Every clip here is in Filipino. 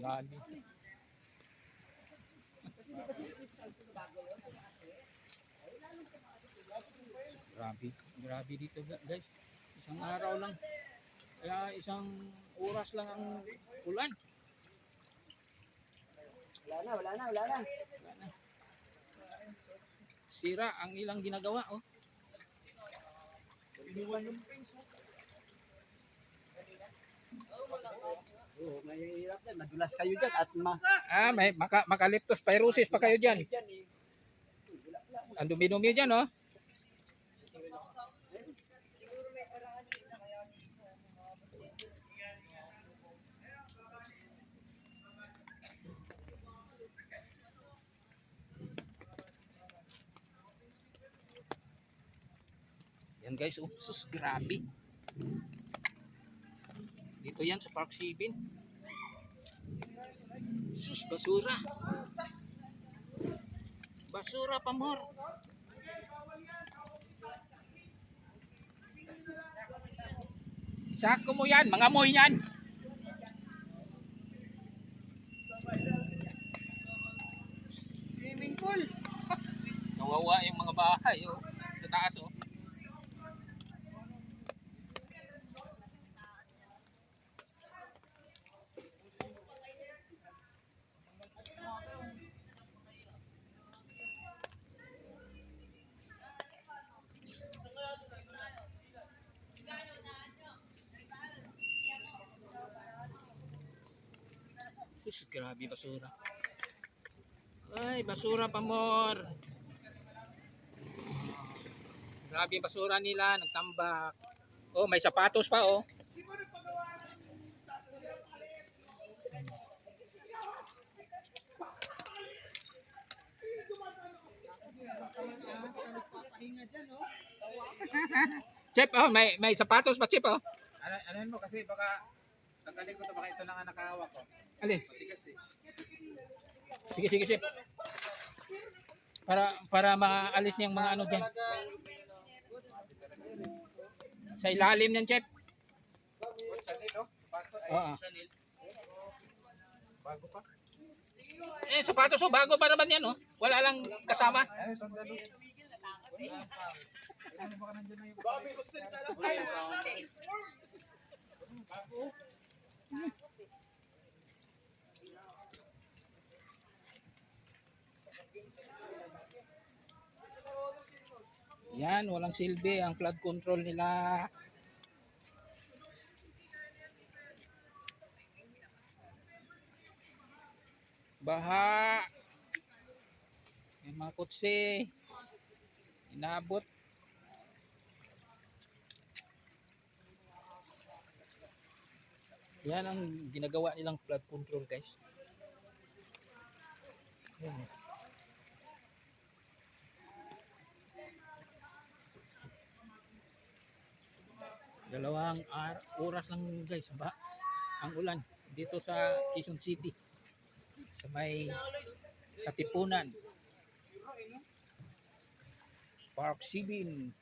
Grabe. Grabe. Grabe dito gu- guys. Isang araw lang. Kaya isang oras lang ang ulan. Wala na, wala na, wala na. Wala na. Sira ang ilang ginagawa oh. Oo, may hirap din. Madulas kayo dyan at ma... Ah, may maka, makaleptospirosis pa kayo diyan. Dyan. Ang dumi-dumi diyan oh. Yan guys, oh, sus grabe. Dito yan sa Park 7. Sus, basura. Basura pa more. Sako mo yan, mga moy yan. Swimming pool. Kawawa yung mga bahay oh, sa taas oh. Sus, grabe basura. Ay, basura pa more. Grabe basura nila, nagtambak. Oh, may sapatos pa oh. Chip, oh, may may sapatos pa, Chip, oh. Ano, ano mo kasi baka tanggalin ko to baka ito na nga nakahawak ko. Alin? Sige, sige, Chip. Para para maalis niyang mga ano diyan. Sa ilalim niyan. Bago ay Oo. bago pa. Eh, sapatos oh, bago pa naman yan, oh. Wala lang kasama. Ay, sandalo. Ano baka nandiyan na yung Yan, walang silbi ang flood control nila. Baha. May mga kutsi. Inabot. Yan ang ginagawa nilang flood control guys. Yan. Dalawang oras lang guys ba ang ulan dito sa Quezon City sa may Katipunan Park 7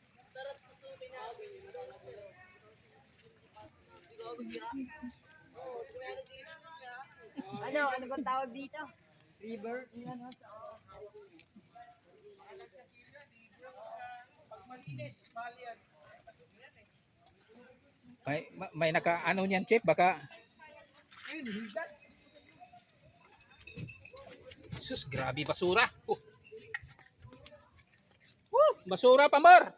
Ano? Ano bang tawag dito? River? Yan, no? may, ma- may naka ano niyan chip baka sus grabe basura. Oh. Woo, basura pa mar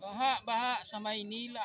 baha baha sa Maynila